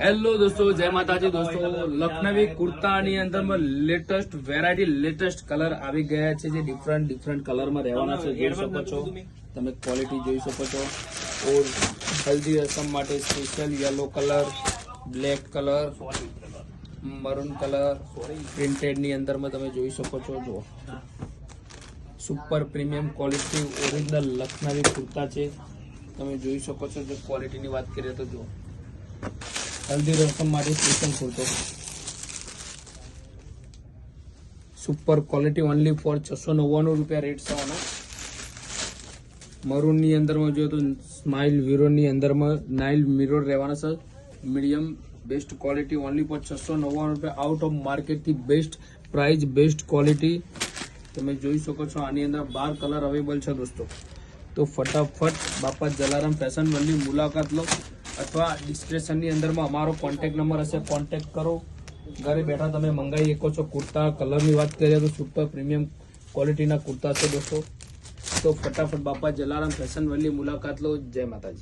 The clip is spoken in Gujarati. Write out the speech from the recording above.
હેલો દોસ્તો જય માતાજી દોસ્તો લખનવી કુર્તાની અંદરમાં લેટેસ્ટ વેરાયટી લેટેસ્ટ કલર આવી ગયા છે જે ડિફરન્ટ ડિફરન્ટ કલરમાં રહેવાના છે જોઈ શકો છો તમે ક્વોલિટી જોઈ શકો છો ઓર હલ્દી રસમ માટે special yellow colour black colour maroon colour પ્રિન્ટેડની અંદરમાં તમે જોઈ શકો છો જો super premium quality original Lucknowi kurta છે તમે જોઈ શકો છો જો ક્વોલિટીની વાત કરીએ તો જો હલ્દી રસમ માટે સ્પેશિયલ કુર્તો સુપર ક્વોલિટી ઓનલી ફોર છસો નવ્વાણું રૂપિયા રેટ છે મરૂનની અંદરમાં જોઈએ તો સ્માઇલ વિરોની અંદરમાં નાઇલ મિરર રહેવાના છે. Medium best quality only four છસો નવ્વાણું રૂપિયા. આઉટ ઓફ માર્કેટથી બેસ્ટ પ્રાઇસ બેસ્ટ ક્વોલિટી તમે જોઈ શકો છો આની અંદર બાર કલર અવેલેબલ છે દોસ્તો. તો ફટાફટ બાપા જલારામ ફેશન વર્લ્ડની મુલાકાત લો. અથવા ડિસ્ક્રિપ્શનની અંદરમાં અમારો કોન્ટેક નંબર હશે કોન્ટેક કરો. ઘરે બેઠા તમે મંગાવી શકો છો કુર્તા, કલરની વાત કરીએ તો સુપર પ્રીમિયમ ક્વોલિટીના કુર્તા છે દોસ્તો. તો ફટાફટ બાપા જલારામ ફેશન વર્લ્ડની મુલાકાત લો. જય માતાજી.